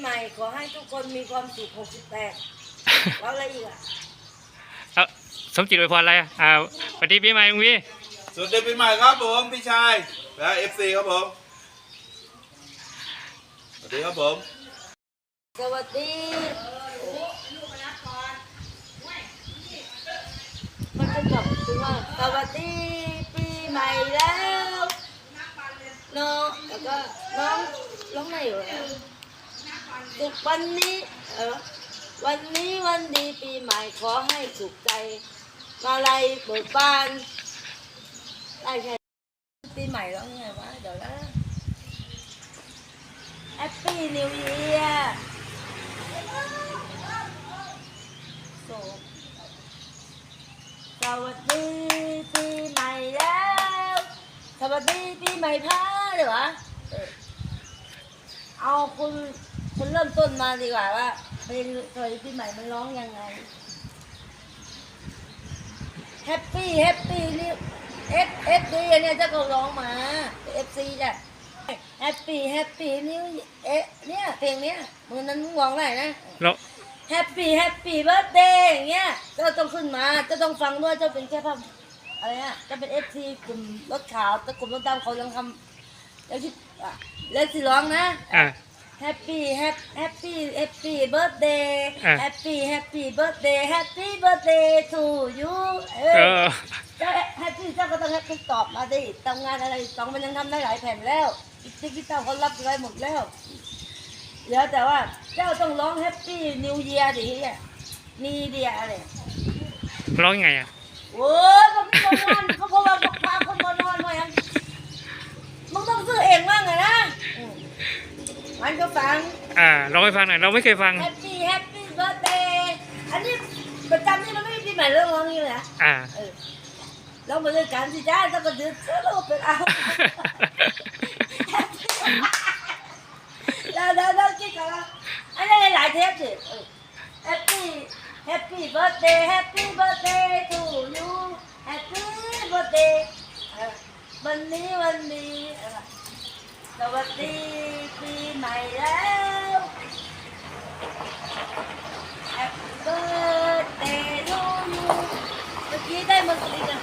ใหม่ขอให้ทุกคนมีความสุข68แล้วอะไรอีกอะเอาสมจิตอวยพรอะไรอะอ่าสวัสดีปีใหม่ลุงวีสวัสดีปีใหม่ครับผมพี่ชายและเอฟซีครับผมสวัสดีครับผมสวัสดีมันจะกลับถึงว่าสวัสดีปีใหม่แล้วน้องแล้วก็น้องร้องไหนอยู่อะ สุขวันนี้ เออ วันนี้วันดีปีใหม่ขอให้สุขใจ มาลัยเบิกบานได้แค่ปีใหม่ร้องยังไงวะ เดี๋ยวนะ Happy New Year สสวัสดีปีใหม่แล้ว สวัสดีปีใหม่พาเดี๋ยววะ เออเอาคุณ คุณเริ่มต้นมาดีกว่าว่าเพลงสวัสดีปีใหม่มันร้องยังไงแฮปปี้แฮปปี้นี่เอสเอสดีเนี่ยเจ้าก็ร้องมาเอฟซีจ้ะแฮปปี้แฮปปี้นี่เอ๊ะเนี่ยเพลงเนี้ยมือนั้นมึงร้องได้นะแล้วแฮปปี้แฮปปี้เบิร์ดเดย์อย่างเงี้ยเจ้าต้องขึ้นมาเจ้าต้องฟังด้วยเจ้าเป็นแค่ภาพอะไรอะเจ้าเป็นเอฟซีกลุ่มรถขาวแต่กลุ่มรถดำเขายังทำแล้วที่อะแล้วสิร้องนะอ่า แฮปปี้แฮปแฮปปี้แฮปปี้เบิร์ดเดย์อะ แฮปปี้แฮปปี้เบิร์ดเดย์แฮปปี้เบิร์ดเดย์ทูยูเอเอออเจ้าแฮปปี้เจ้าก็ต้องแฮปปี้ตอบมาดิทำงานอะไรสองมันยังทำได้หลายแผ่นแล้วติ๊กติ๊กเจ้าเขารับไว้หมดแล้วเดี๋ยวแต่ว่าเจ้าต้องร้องแฮปปี้นิวเยียร์ดิอะนีเดียอะไร ร้องยังไงอะ โอ้ยก็คนนอนเขาเพราะว่าพาคนมานอนมายังมึงต้องซื้อเองบ้างอะนะอืม มันก็ฟังอ่าร้องให้ฟังหน่อยเราไม่เคยฟัง แฮปปี้แฮปปี้เบิร์ดเดย์อันนี้ประจำนี่มันไม่มีปีใหม่เรื่องร้องนี่เลยนะอ่า เออเรามาด้วยกันสิจ้าต้องมาดื้อเราเป็นเอา เราเราเราคิดกันว่าอันนี้หลายเทปสิแฮปปี้แฮปปี้เบิร์ดเดย์แฮปปี้เบิร์ดเดย์ทูยูแฮปปี้เบิร์ดเดย์วันนี้วันนี้เออ สวัสดีปีใหม่แล้ว Happy birthday to you เมื่อกี้ได้มาสิจ้ะ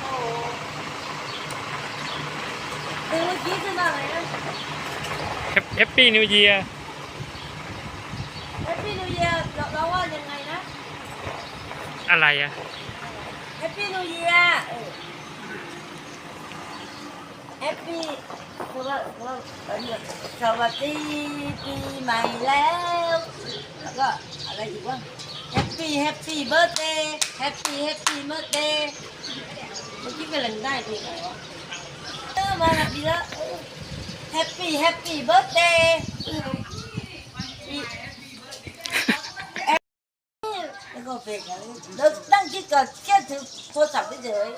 โอ้เพลงเมื่อกี้ขึ้นมาไหนนะแฮปปี้นิวเยียร์ Happy New Year เราเราว่ายังไงนะอะไรอะ Happy New Year เออ Happy คือว่าคือว่าเออเนี่ยสวัสดีปีใหม่แล้ว แล้วก็อะไรอีกวะ Happy Happy Birthday Happy Happy Birthday เมื่อกี้กำลังได้เพลงอะไรวะเออมาดีแล้วเออ Happy Happy Birthday แล้วก็เพลงอะไรแล้วตั้งคิดก่อนแค่ถือโทรศัพท์เฉย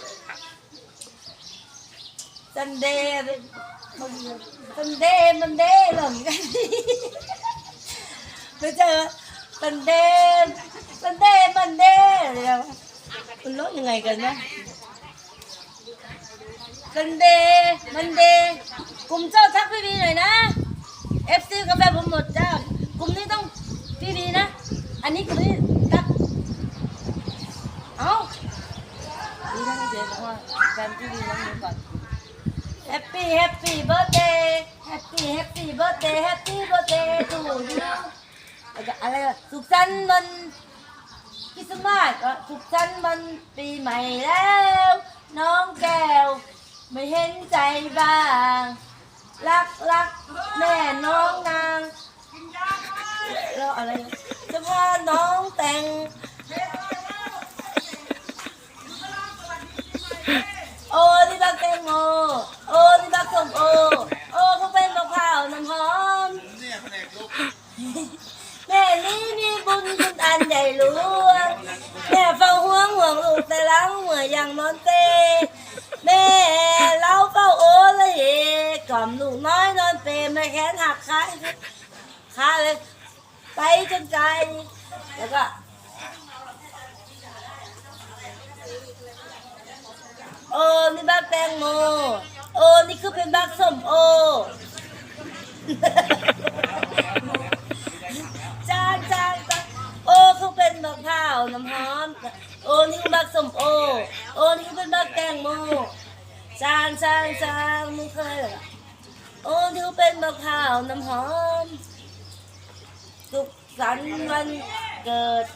ซันเดย์มันซันเดย์มันเดหลงกันไม่เจอซันเดจันเดย์มันเดย์อะไรวะมันร้องยังไงกันนะซันเดมันเดกลุ่มเจ้าทักพี่บีหน่อยนะเอฟซีกาแฟผมหมดจ้ากลุ่มนี้ต้องพี่บีนะ อันนี้กลุ่มนี้ทักเอ้าดีนะเจ๊บอกว่าแฟนพี่ดีน้องดูก่อน Happy Happy Birthday Happy Happy Birthday Happy Birthday to you แล้วก็อะไรอะสุขสันต์วันคริสต์มาสก็สุขสันต์วันปีใหม่แล้ว น้องแก้ว ไม่เห็นใจบ้าง รักรักแม่น้องนางแล้วอะไรอะจะพาน้องแต่ง โอ้ที่บักแตงโมโอ้ที่บักส้มโอโอ้เขาเป็นมะพร้าวน้ำหอม เนี่ยแผนกลูก แม่นี้มีบุญคุณอันใหญ่หลวงแม่เฝ้าห่วงห่วงลูกแต่ล้างเหมื่ ออย่างนอนเตแม่เล้าเฝ้าโอละเอกล่อมลูกน้อยนอนเปรแม่แขนหักขาขาเลย ไปจนไกลแล้วก็โอ้นี่บักแตงโมโอ้นี่คือเป็นบั กับข้าวน้ำหอม โอนิ่คือบักสมโอ โอนิ่คืเป็นบักแกงโมจานจานจานมึงเคยโอนิ่คืเป็นบักข้าวน้ำหอมสุขสันต์วันเกิด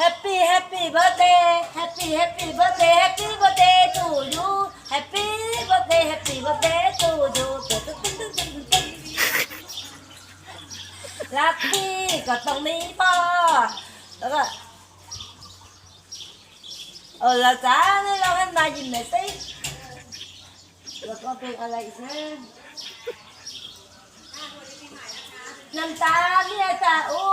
Happy Happy Birthday Happy Happy Birthday Happy Birthday to you Happy Birthday Happy Birthday to you รักพี่ก็ต้องมีพ่อ แล้วก็เออละจ้านี่เราให้มายิ้มหน่อยสิแล้วก็เป็นอะไรอีกนะน้ำตาเนี่ยจ้าอู้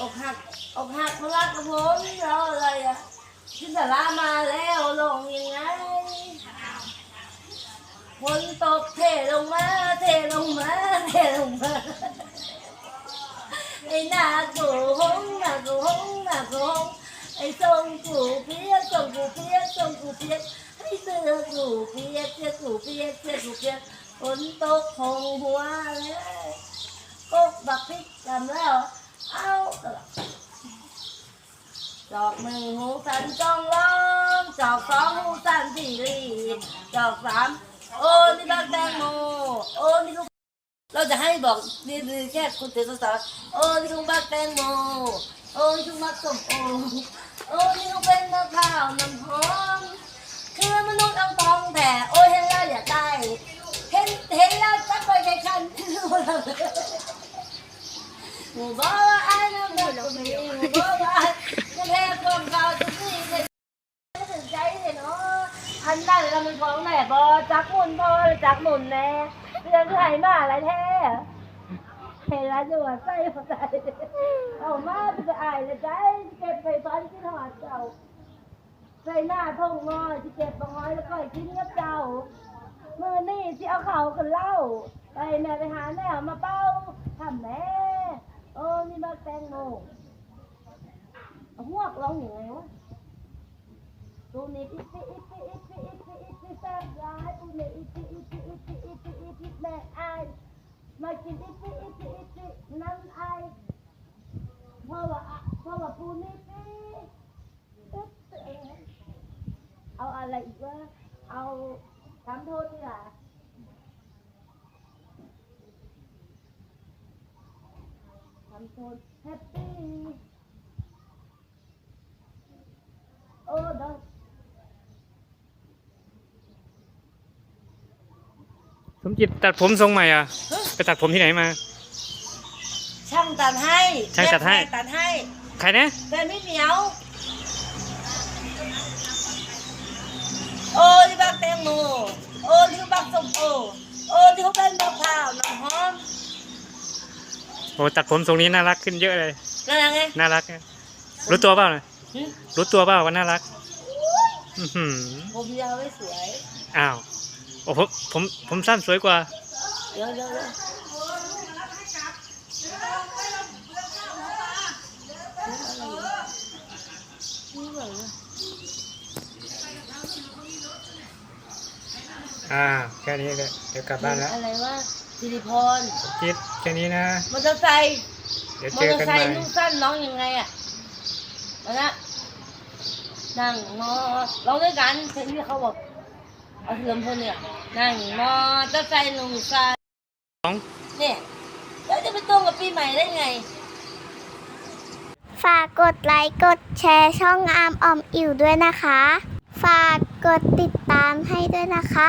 อกหักอกหักมารักกับผมแล้วอะไรอะจินตลามาแล้วลงยังไง ฝนตกเทลงมาเทลงมาเทลงมาไอ้หน้ากูหงหน้ากูหงหน้ากูหงไอ้ทรงกูเพียกทรงกูเพียกทรงกูเพียกไอ้เสื้อกูเพียกเสื้อกูเพียกเสื้อกูเพียกฝนตกหงหัวเลยกบบักพริกจำแล้วเอาดอกหนึ่งหูสันจองร้องจอกสองหูสันสี่ลีจอกสาม โอ้นี่บักแตงโมโอ้นี่ลูกเราจะให้บอกนี่คือแค่คุณเต๋อสาวโอ้นี่ลูกบักแตงโมโอ้ยชุมักสมโอโอ้ยลูกเป็นมะพร้าวน้ำหอมคือมนุษย์เอาทองแผ่โอ้เห็นแล้วอยากได้เห็นเห็นแล้วจักไปใจคันหมูบอกว่าไอ้น้ำหมูบอกว่าจะแพ้ความเก่าจะมีเลยไม่สนใจเลยเนาะอัน นั้นเราเป็นของไหนบอจักหมุนพอหรือจักหมุนแน่เรื่องไทยมาอะไรแท้เฮลาจังหวัดไส้ภาษาเอามาเป็นจะอายลยใจเก็บไปตอนที่ถอดเจ้าใส่หน้าทงงอที่เก็บบังห้อยแล้วก็ชิ้นกับเจ้ามือนี่ที่เอาเขากันเล่าไปแม่ไปหาแม่มาเป้าทำแม่โอ้นี่มาแตงโมเอาหวกร้องอย่างไงวะตูนี่อิปิอิปิอิปิอิปปี้อิปปิอิปิอิปิอิปิแม่อายมากินอิปิอิปิ อิปิน้ำไอเพราะว่าอะเพราะว่าปูนี่ปีตึ๊ดเองเอาอะไรอีกวะเอาทำโทษดีกว่าทำโทษแฮปปี้โอ้ดอก สมจิตตัดผมทรงใหม่อะไปตัดผมที่ไหนมา ช่างตัดให้ช่างตัดให้ แม่ตัดให้ใครนะแต่ไม่เหนียว โอ้ที่บักแตงโมโอ้ที่บักส้มโอโอ้ที่เขาเป็นมะพร้าวน้ำหอมโอ้ตัดผมทรงนี้น่ารักขึ้นเยอะเลย นั่นไง น่ารักนะรู้ตัวเปล่านะหึ รู้ตัวเปล่าว่าน่ารัก อือหือผมยาวไม่สวย อ้าว โอ้ผมผมผมสั้นสวยกว่า เดี๋ยวเดี๋ยวเดี๋ยวนี่เหรออ่าแค่นี้เลยเดี๋ยวกลับบ้านแล้วอะไรวะสิริพรสมจิตแค่นี้นะมอเตอร์ไซค์เดี๋ยวมอเจอเตอกันร์ไซใหม่ค์นุ่งสั้นน้องยังไงอะมาละนั่งมอร้องด้วยกันเพลงที่เขาบอก เอาเทียมพลเนี่ยนั่งมอเตอร์ไซค์นุ่งสั้นสองเนี่ยแล้วจะไปตรงกับปีใหม่ได้ไง ฝากกดไลค์กดแชร์ช่องอาร์มออมอิ๋วด้วยนะคะ ฝากกดติดตามให้ด้วยนะคะ